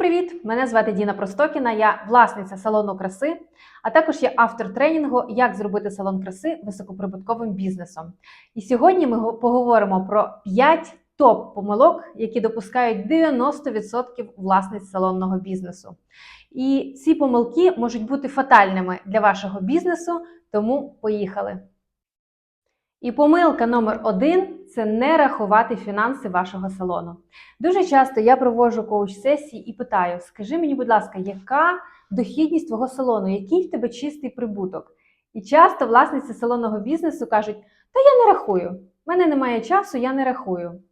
привіт! Мене звати Діна Простокіна, я власниця салону краси, а також я автор тренінгу Як зробити салон краси високоприбутковим бізнесом. І сьогодні ми поговоримо про 5 топ-помилок, які допускають 90% власниць салонного бізнесу. І ці помилки можуть бути фатальними для вашого бізнесу, тому поїхали. І помилка номер один це не рахувати фінанси вашого салону. Дуже часто я проводжу коуч-сесії і питаю: скажи мені, будь ласка, яка дохідність твого салону, який в тебе чистий прибуток? І часто власниці салонного бізнесу кажуть: Та я не рахую, в мене немає часу, я не рахую.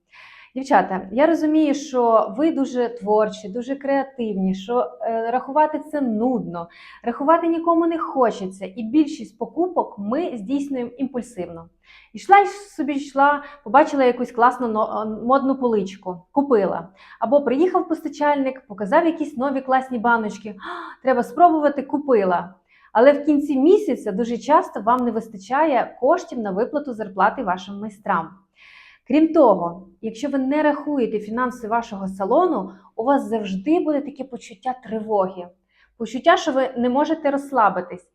Дівчата, я розумію, що ви дуже творчі, дуже креативні, що е, рахувати це нудно, рахувати нікому не хочеться, і більшість покупок ми здійснюємо імпульсивно. Ішла собі йшла, побачила якусь класну е, модну поличку, купила. Або приїхав постачальник, показав якісь нові класні баночки. Треба спробувати, купила. Але в кінці місяця дуже часто вам не вистачає коштів на виплату зарплати вашим майстрам. Крім того, якщо ви не рахуєте фінанси вашого салону, у вас завжди буде таке почуття тривоги, почуття, що ви не можете розслабитись.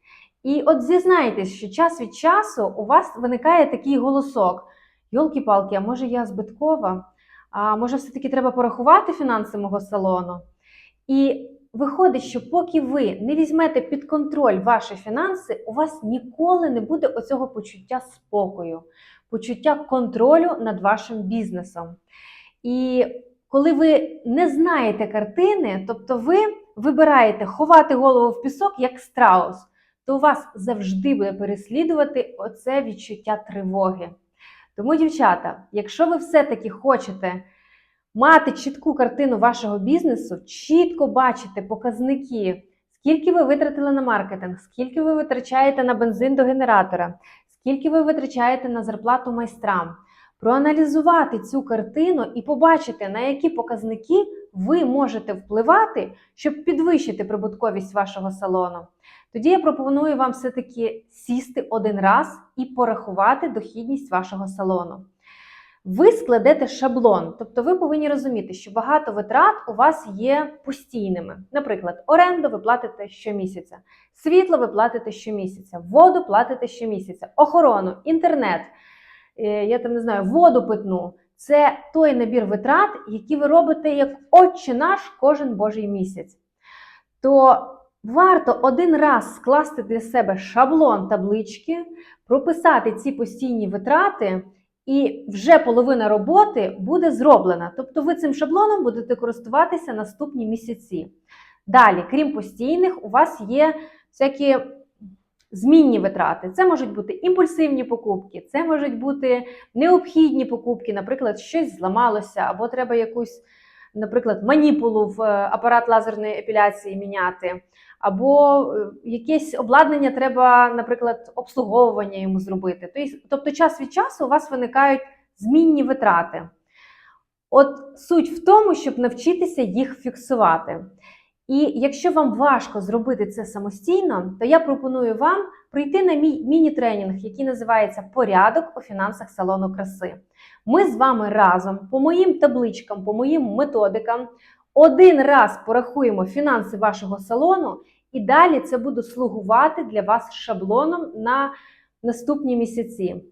І от зізнайтесь, що час від часу у вас виникає такий голосок: Йолки-палки, а може я збиткова? А може, все-таки треба порахувати фінанси мого салону? І виходить, що поки ви не візьмете під контроль ваші фінанси, у вас ніколи не буде оцього почуття спокою, почуття контролю над вашим бізнесом. І коли ви не знаєте картини, тобто ви вибираєте ховати голову в пісок як страус, то у вас завжди буде переслідувати оце відчуття тривоги. Тому, дівчата, якщо ви все-таки хочете мати чітку картину вашого бізнесу, чітко бачити показники, скільки ви витратили на маркетинг, скільки ви витрачаєте на бензин до генератора, скільки ви витрачаєте на зарплату майстрам, проаналізувати цю картину і побачити, на які показники ви можете впливати, щоб підвищити прибутковість вашого салону. Тоді я пропоную вам все-таки сісти один раз і порахувати дохідність вашого салону. Ви складете шаблон, тобто ви повинні розуміти, що багато витрат у вас є постійними. Наприклад, оренду ви платите щомісяця, світло ви платите щомісяця, воду платите щомісяця, охорону, інтернет, е, я там не знаю, воду питну. Це той набір витрат, які ви робите як отче наш кожен божий місяць. То варто один раз скласти для себе шаблон таблички, прописати ці постійні витрати. І вже половина роботи буде зроблена. Тобто ви цим шаблоном будете користуватися наступні місяці. Далі, крім постійних, у вас є всякі змінні витрати. Це можуть бути імпульсивні покупки, це можуть бути необхідні покупки, наприклад, щось зламалося, або треба якусь, наприклад, маніпулу в апарат лазерної епіляції міняти. Або е, якесь обладнання треба, наприклад, обслуговування йому зробити. Тобто, Тобто, час від часу у вас виникають змінні витрати. От суть в тому, щоб навчитися їх фіксувати. І якщо вам важко зробити це самостійно, то я пропоную вам прийти на мій міні-тренінг, який називається Порядок у фінансах салону краси. Ми з вами разом по моїм табличкам, по моїм методикам один раз порахуємо фінанси вашого салону, і далі це буде слугувати для вас шаблоном на наступні місяці.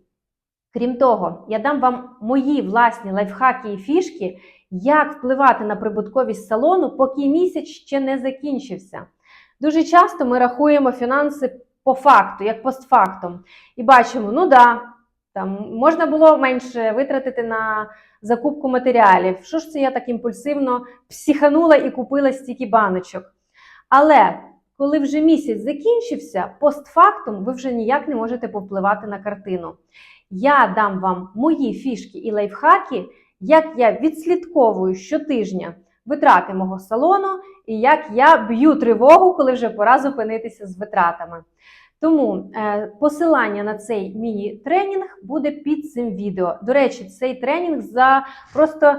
Крім того, я дам вам мої власні лайфхаки і фішки, як впливати на прибутковість салону, поки місяць ще не закінчився. Дуже часто ми рахуємо фінанси по факту, як постфактум, і бачимо, ну да, там можна було менше витратити на закупку матеріалів. Що ж це я так імпульсивно психанула і купила стільки баночок? Але коли вже місяць закінчився, постфактум ви вже ніяк не можете повпливати на картину. Я дам вам мої фішки і лайфхаки, як я відслідковую щотижня витрати мого салону, і як я б'ю тривогу, коли вже пора зупинитися з витратами. Тому е, посилання на цей міні-тренінг буде під цим відео. До речі, цей тренінг за просто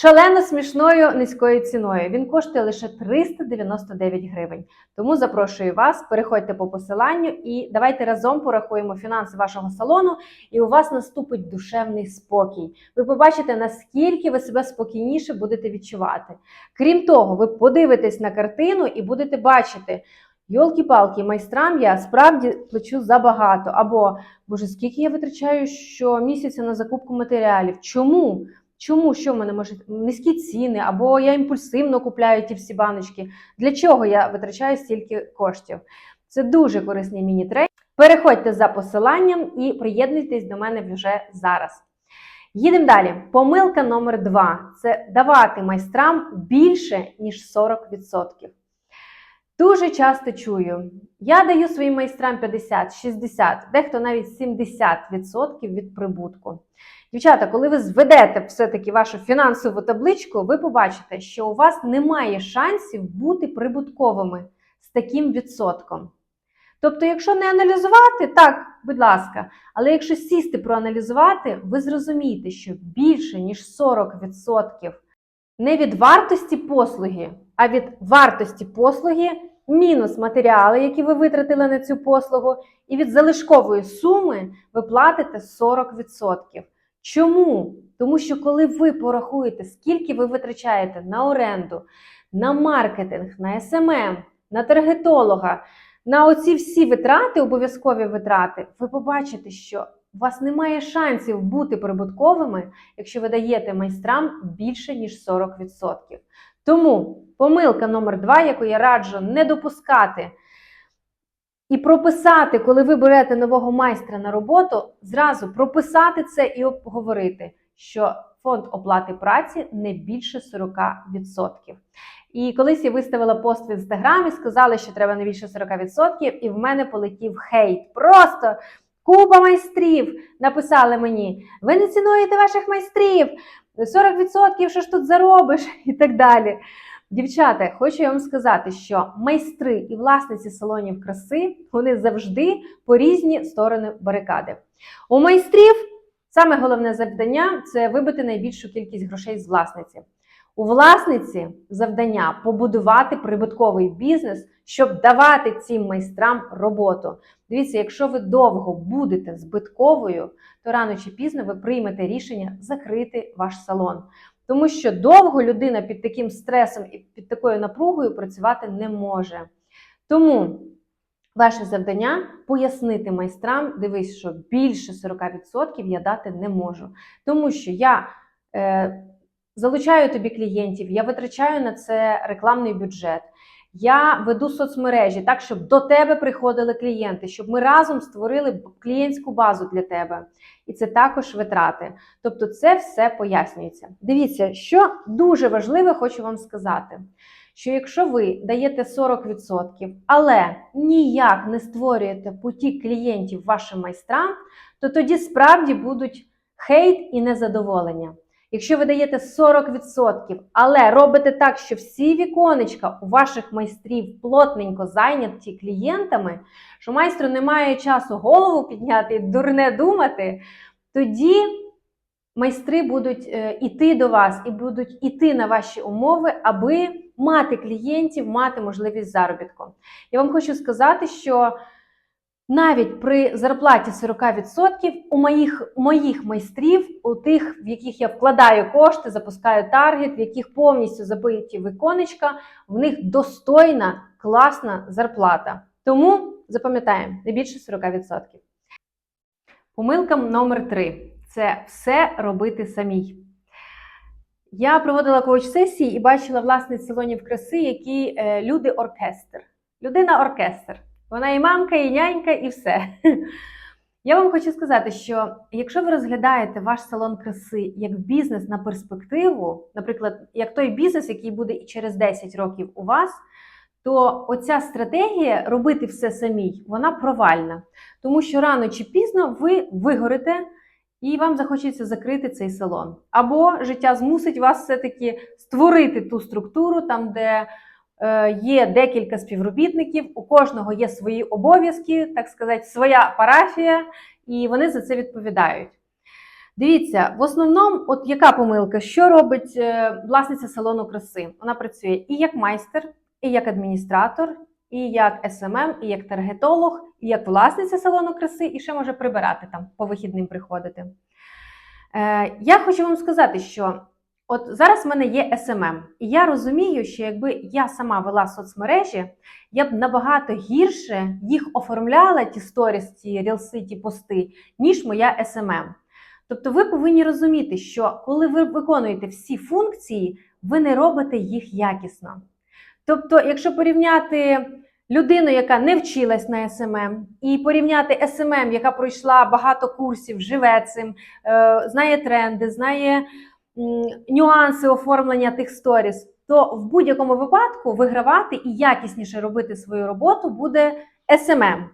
шалено смішною низькою ціною. Він коштує лише 399 гривень. Тому запрошую вас, переходьте по посиланню і давайте разом порахуємо фінанси вашого салону, і у вас наступить душевний спокій. Ви побачите, наскільки ви себе спокійніше будете відчувати. Крім того, ви подивитесь на картину і будете бачити. Йолки-палки, майстрам я справді плачу забагато. Або, боже, скільки я витрачаю щомісяця на закупку матеріалів? Чому? Чому що в мене може низькі ціни, або я імпульсивно купляю ті всі баночки? Для чого я витрачаю стільки коштів? Це дуже корисний міні-трейд. Переходьте за посиланням і приєднуйтесь до мене вже зараз. Їдемо далі. Помилка номер два це давати майстрам більше, ніж 40%. Дуже часто чую, я даю своїм майстрам 50, 60, дехто навіть 70% від прибутку. Дівчата, коли ви зведете все-таки вашу фінансову табличку, ви побачите, що у вас немає шансів бути прибутковими з таким відсотком. Тобто, якщо не аналізувати, так, будь ласка, але якщо сісти проаналізувати, ви зрозумієте, що більше ніж 40% не від вартості послуги, а від вартості послуги мінус матеріали, які ви витратили на цю послугу, і від залишкової суми ви платите 40%. Чому? Тому що коли ви порахуєте, скільки ви витрачаєте на оренду, на маркетинг, на СММ, на таргетолога, на оці всі витрати, обов'язкові витрати, ви побачите, що у вас немає шансів бути прибутковими, якщо ви даєте майстрам більше, ніж 40%. Тому помилка номер два, яку я раджу не допускати. І прописати, коли ви берете нового майстра на роботу, зразу прописати це і обговорити, що фонд оплати праці не більше 40%. І колись я виставила пост в інстаграмі, сказали, що треба не більше 40%, і в мене полетів хейт. Просто купа майстрів написали мені: ви не цінуєте ваших майстрів, 40% що ж тут заробиш, і так далі. Дівчата, хочу я вам сказати, що майстри і власниці салонів краси вони завжди по різні сторони барикади. У майстрів саме головне завдання це вибити найбільшу кількість грошей з власниці. У власниці завдання побудувати прибутковий бізнес, щоб давати цим майстрам роботу. Дивіться, якщо ви довго будете збитковою, то рано чи пізно ви приймете рішення закрити ваш салон. Тому що довго людина під таким стресом і під такою напругою працювати не може. Тому ваше завдання пояснити майстрам, дивись, що більше 40% я дати не можу. Тому що я е, залучаю тобі клієнтів, я витрачаю на це рекламний бюджет. Я веду соцмережі так, щоб до тебе приходили клієнти, щоб ми разом створили клієнтську базу для тебе. І це також витрати. Тобто, це все пояснюється. Дивіться, що дуже важливе, хочу вам сказати: що якщо ви даєте 40%, але ніяк не створюєте потік клієнтів вашим майстрам, то тоді справді будуть хейт і незадоволення. Якщо ви даєте 40%, але робите так, що всі віконечка у ваших майстрів плотненько зайняті клієнтами, що майстру немає часу голову підняти і дурне думати, тоді майстри будуть е, іти до вас і будуть іти на ваші умови, аби мати клієнтів, мати можливість заробітку. Я вам хочу сказати, що навіть при зарплаті 40% у моїх, моїх майстрів, у тих, в яких я вкладаю кошти, запускаю таргет, в яких повністю забиті виконечка, в них достойна, класна зарплата. Тому запам'ятаємо не більше 40%. Помилка номер 3 це все робити самій. Я проводила коуч-сесії і бачила власниць салонів краси, які е, люди оркестр. Людина оркестр. Вона і мамка, і нянька, і все. Я вам хочу сказати, що якщо ви розглядаєте ваш салон краси як бізнес на перспективу, наприклад, як той бізнес, який буде і через 10 років у вас, то оця стратегія робити все самій, вона провальна. Тому що рано чи пізно ви вигорите і вам захочеться закрити цей салон. Або життя змусить вас все-таки створити ту структуру, там, де є декілька співробітників, у кожного є свої обов'язки, так сказати, своя парафія, і вони за це відповідають. Дивіться, в основному, от яка помилка, що робить е, власниця салону краси? Вона працює і як майстер, і як адміністратор, і як СММ, і як таргетолог, і як власниця салону краси, і ще може прибирати там по вихідним приходити. Е, я хочу вам сказати, що от зараз в мене є SMM, і я розумію, що якби я сама вела соцмережі, я б набагато гірше їх оформляла, ті сторіс, ті рілси, ті пости, ніж моя SMM. Тобто ви повинні розуміти, що коли ви виконуєте всі функції, ви не робите їх якісно. Тобто, якщо порівняти людину, яка не вчилась на СММ, і порівняти SMM, яка пройшла багато курсів, живе цим, е, знає тренди, знає нюанси оформлення тих сторіс, то в будь-якому випадку вигравати і якісніше робити свою роботу буде SMM.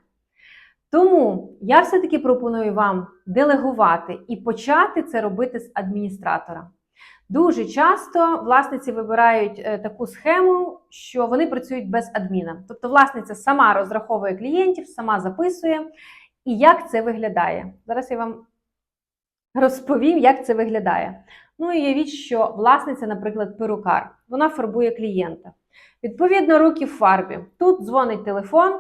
Тому я все-таки пропоную вам делегувати і почати це робити з адміністратора. Дуже часто власниці вибирають е, таку схему, що вони працюють без адміна. Тобто власниця сама розраховує клієнтів, сама записує. І як це виглядає? Зараз я вам розповім, як це виглядає. Ну і уявіть, що власниця, наприклад, перукар, вона фарбує клієнта. Відповідно, руки в фарбі. Тут дзвонить телефон.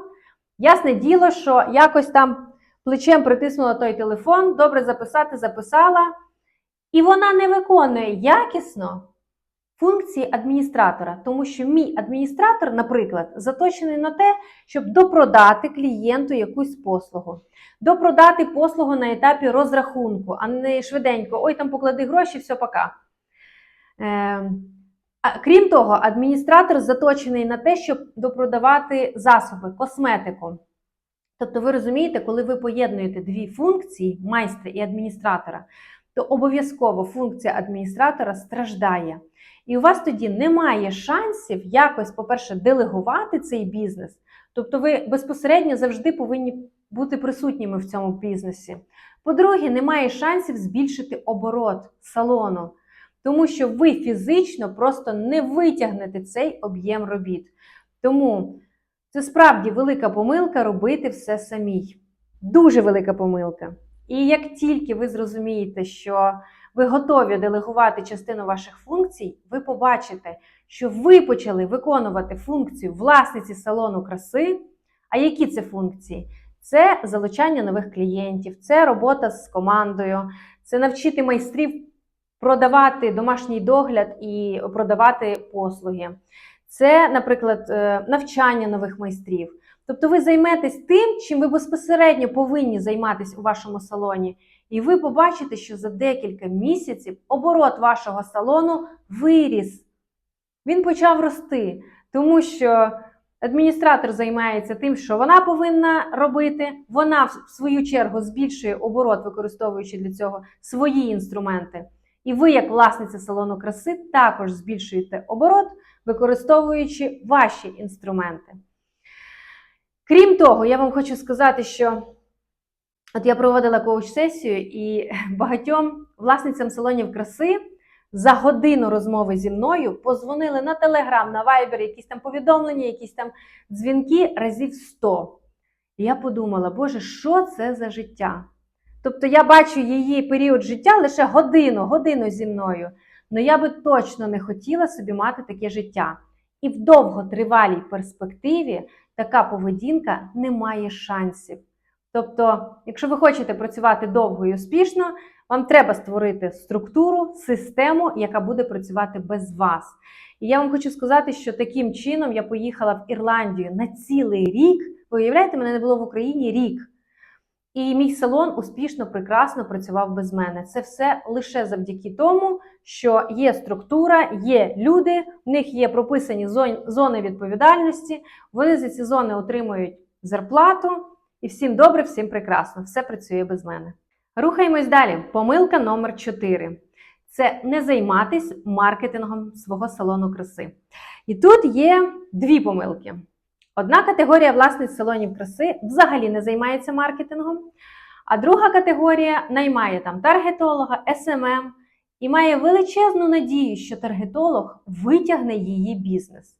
Ясне діло, що якось там плечем притиснула той телефон, добре записати, записала. І вона не виконує якісно функції адміністратора, тому що мій адміністратор, наприклад, заточений на те, щоб допродати клієнту якусь послугу, допродати послугу на етапі розрахунку, а не швиденько, ой, там поклади гроші, все пока. Е, крім того, адміністратор заточений на те, щоб допродавати засоби, косметику. Тобто, ви розумієте, коли ви поєднуєте дві функції майстра і адміністратора, то обов'язково функція адміністратора страждає. І у вас тоді немає шансів якось, по-перше, делегувати цей бізнес. Тобто, ви безпосередньо завжди повинні бути присутніми в цьому бізнесі. По-друге, немає шансів збільшити оборот салону, тому що ви фізично просто не витягнете цей об'єм робіт. Тому це справді велика помилка робити все самій. Дуже велика помилка. І як тільки ви зрозумієте, що ви готові делегувати частину ваших функцій, ви побачите, що ви почали виконувати функцію власниці салону краси. А які це функції? Це залучання нових клієнтів, це робота з командою, це навчити майстрів продавати домашній догляд і продавати послуги. Це, наприклад, е, навчання нових майстрів. Тобто ви займетесь тим, чим ви безпосередньо повинні займатися у вашому салоні, і ви побачите, що за декілька місяців оборот вашого салону виріс. Він почав рости, тому що адміністратор займається тим, що вона повинна робити. Вона, в свою чергу, збільшує оборот, використовуючи для цього свої інструменти. І ви, як власниця салону краси, також збільшуєте оборот, використовуючи ваші інструменти. Крім того, я вам хочу сказати, що от я проводила коуч-сесію, і багатьом власницям салонів краси за годину розмови зі мною позвонили на Телеграм, на Viber, якісь там повідомлення, якісь там дзвінки разів 100. І я подумала, Боже, що це за життя? Тобто я бачу її період життя лише годину, годину зі мною. Але я би точно не хотіла собі мати таке життя. І в довготривалій перспективі така поведінка не має шансів. Тобто, якщо ви хочете працювати довго і успішно, вам треба створити структуру, систему, яка буде працювати без вас. І я вам хочу сказати, що таким чином я поїхала в Ірландію на цілий рік. Ви уявляєте, мене не було в Україні рік. І мій салон успішно, прекрасно працював без мене. Це все лише завдяки тому, що є структура, є люди, в них є прописані зони відповідальності. Вони за ці зони отримують зарплату, і всім добре, всім прекрасно. Все працює без мене. Рухаємось далі. Помилка номер 4 це не займатися маркетингом свого салону краси. І тут є дві помилки. Одна категорія власниць салонів краси взагалі не займається маркетингом, а друга категорія наймає там таргетолога, СММ і має величезну надію, що таргетолог витягне її бізнес.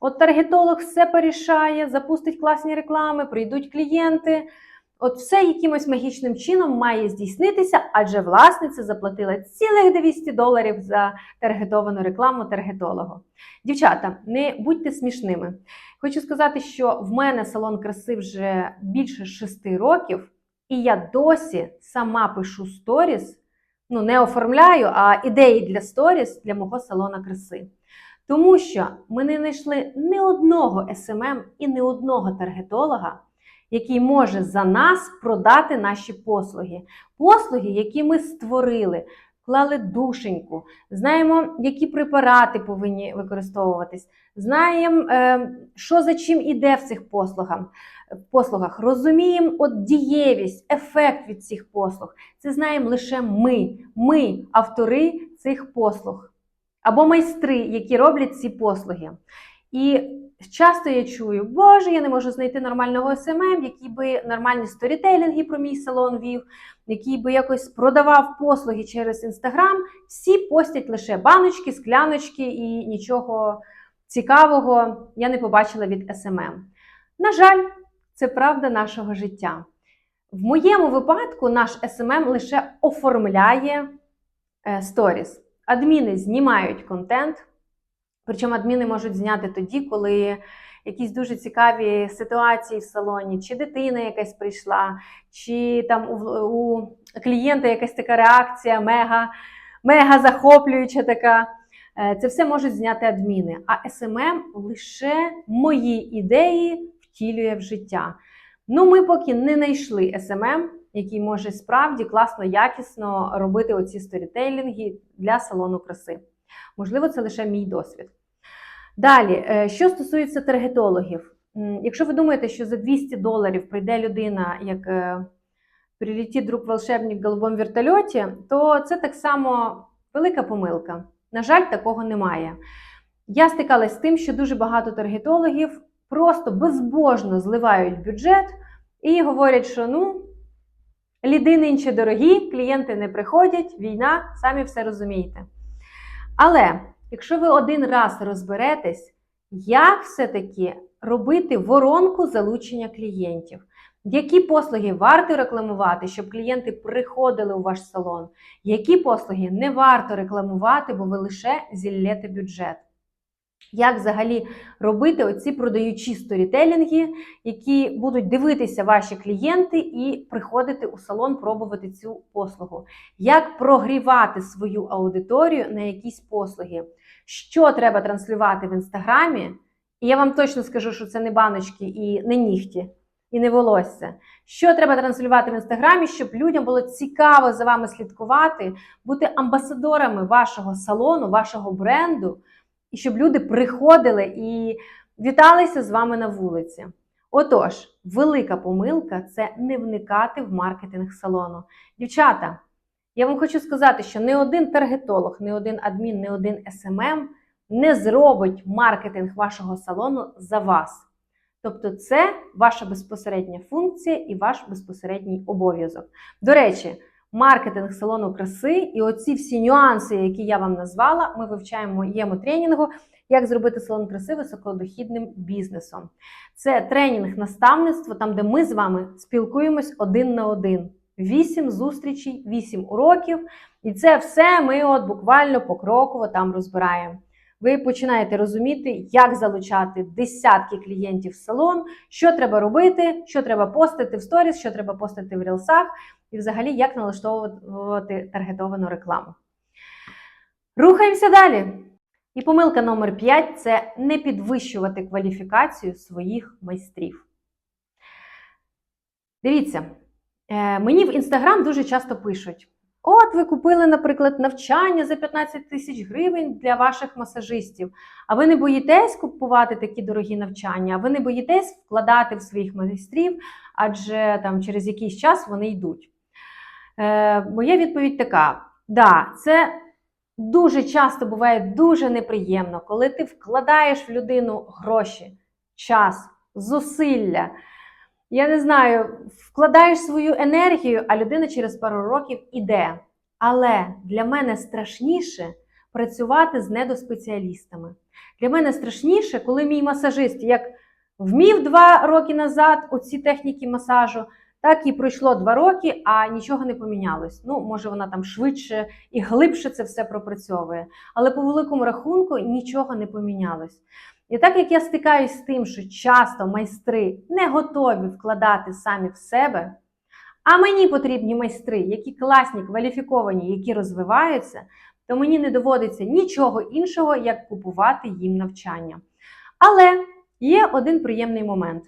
От таргетолог все порішає, запустить класні реклами, прийдуть клієнти, От все якимось магічним чином має здійснитися, адже власниця заплатила цілих 200 доларів за таргетовану рекламу таргетологу. Дівчата, не будьте смішними. Хочу сказати, що в мене салон краси вже більше 6 років, і я досі сама пишу сторіс. Ну, не оформляю, а ідеї для сторіс для мого салона краси. Тому що ми не знайшли ні одного SMM і ні одного таргетолога, який може за нас продати наші послуги. Послуги, які ми створили, клали душеньку, знаємо, які препарати повинні використовуватись, знаємо, е, що за чим іде в цих послугах. Розуміємо от дієвість, ефект від цих послуг. Це знаємо лише ми, ми, автори цих послуг або майстри, які роблять ці послуги. І часто я чую, Боже, я не можу знайти нормального СММ, який би нормальні сторітейлінги про мій салон вів, який би якось продавав послуги через інстаграм. Всі постять лише баночки, скляночки і нічого цікавого я не побачила від СММ. На жаль, це правда нашого життя. В моєму випадку наш СММ лише оформляє е, сторіс. Адміни знімають контент, причому адміни можуть зняти тоді, коли якісь дуже цікаві ситуації в салоні, чи дитина якась прийшла, чи там у, у клієнта якась така реакція, мега, мега захоплююча така. Е, Це все можуть зняти адміни. А SMM лише мої ідеї втілює в життя. Ну, ми поки не знайшли SMM, який може справді класно, якісно робити оці сторітейлінги для салону краси. Можливо, це лише мій досвід. Далі, е, що стосується таргетологів, якщо ви думаєте, що за 200 доларів прийде людина, як е, прилетить друг волшебник в голубому вертольоті, то це так само велика помилка. На жаль, такого немає. Я стикалась з тим, що дуже багато таргетологів просто безбожно зливають бюджет і говорять, що ну, ліди нинче дорогі, клієнти не приходять, війна, самі все розумієте. Але якщо ви один раз розберетесь, як все-таки робити воронку залучення клієнтів, які послуги варто рекламувати, щоб клієнти приходили у ваш салон, які послуги не варто рекламувати, бо ви лише зіллєте бюджет. Як взагалі робити оці продаючі сторітелінги, які будуть дивитися ваші клієнти і приходити у салон пробувати цю послугу? Як прогрівати свою аудиторію на якісь послуги? Що треба транслювати в інстаграмі? І я вам точно скажу, що це не баночки і не нігті, і не волосся. Що треба транслювати в інстаграмі, щоб людям було цікаво за вами слідкувати, бути амбасадорами вашого салону, вашого бренду і щоб люди приходили і віталися з вами на вулиці. Отож, велика помилка це не вникати в маркетинг салону. Дівчата, я вам хочу сказати, що не один таргетолог, не один адмін, не один СММ не зробить маркетинг вашого салону за вас. Тобто, це ваша безпосередня функція і ваш безпосередній обов'язок. До речі, маркетинг салону краси і оці всі нюанси, які я вам назвала, ми вивчаємо моєму тренінгу, як зробити салон краси високодохідним бізнесом. Це тренінг наставництво, там, де ми з вами спілкуємось один на один. Вісім зустрічей, вісім уроків, і це все ми от буквально покроково там розбираємо. Ви починаєте розуміти, як залучати десятки клієнтів в салон, що треба робити, що треба постити в сторіс, що треба постити в рілсах, і взагалі як налаштовувати таргетовану рекламу. Рухаємося далі. І помилка номер 5 це не підвищувати кваліфікацію своїх майстрів. Дивіться, е, мені в інстаграм дуже часто пишуть: от ви купили, наприклад, навчання за 15 тисяч гривень для ваших масажистів. А ви не боїтесь купувати такі дорогі навчання, а ви не боїтесь вкладати в своїх майстрів, адже там через якийсь час вони йдуть. Е, Моя відповідь така: да, це дуже часто буває дуже неприємно, коли ти вкладаєш в людину гроші, час, зусилля. Я не знаю, вкладаєш свою енергію, а людина через пару років іде. Але для мене страшніше працювати з недоспеціалістами. Для мене страшніше, коли мій масажист як вмів два роки назад оці техніки масажу, Так і пройшло два роки, а нічого не помінялось. Ну, може, вона там швидше і глибше це все пропрацьовує. Але по великому рахунку нічого не помінялось. І так як я стикаюсь з тим, що часто майстри не готові вкладати самі в себе, а мені потрібні майстри, які класні, кваліфіковані, які розвиваються, то мені не доводиться нічого іншого, як купувати їм навчання. Але є один приємний момент.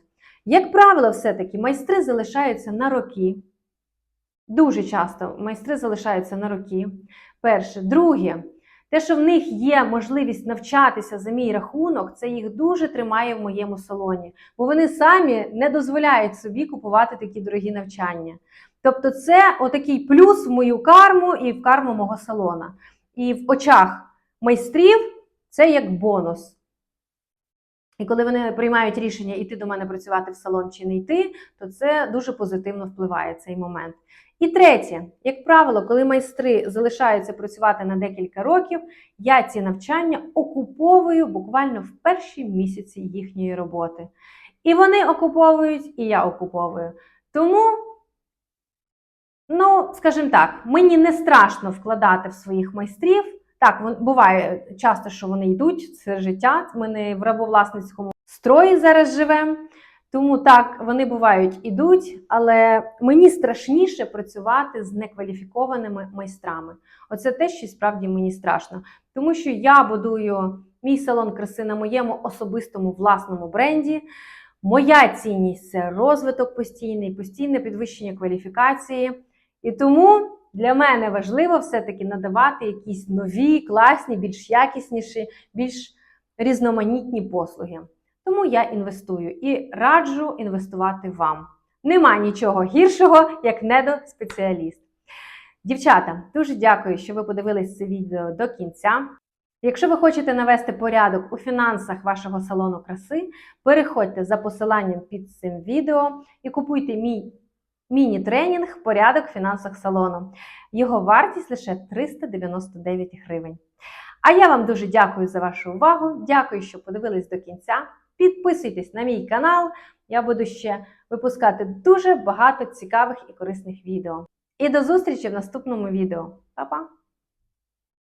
Як правило, все-таки майстри залишаються на роки. Дуже часто майстри залишаються на роки. Перше. Друге, те, що в них є можливість навчатися за мій рахунок, це їх дуже тримає в моєму салоні, бо вони самі не дозволяють собі купувати такі дорогі навчання. Тобто, це отакий плюс в мою карму і в карму мого салона. І в очах майстрів це як бонус. І коли вони приймають рішення йти до мене працювати в салон чи не йти, то це дуже позитивно впливає цей момент. І третє, як правило, коли майстри залишаються працювати на декілька років, я ці навчання окуповую буквально в перші місяці їхньої роботи. І вони окуповують, і я окуповую. Тому, ну, скажімо так, мені не страшно вкладати в своїх майстрів. Так, буває часто, що вони йдуть, це життя. Ми не в рабовласницькому строї зараз живемо. Тому так, вони бувають ідуть, але мені страшніше працювати з некваліфікованими майстрами. Оце те, що справді мені страшно. Тому що я будую мій салон краси на моєму особистому власному бренді. Моя цінність це розвиток постійний, постійне підвищення кваліфікації. І тому для мене важливо все-таки надавати якісь нові, класні, більш якісніші, більш різноманітні послуги. Тому я інвестую і раджу інвестувати вам. Нема нічого гіршого, як недоспеціаліст. Дівчата, дуже дякую, що ви подивились це відео до кінця. Якщо ви хочете навести порядок у фінансах вашого салону краси, переходьте за посиланням під цим відео і купуйте мій міні-тренінг Порядок фінансах салону. Його вартість лише 399 гривень. А я вам дуже дякую за вашу увагу. Дякую, що подивились до кінця. Підписуйтесь на мій канал. Я буду ще випускати дуже багато цікавих і корисних відео. І до зустрічі в наступному відео. Па-па!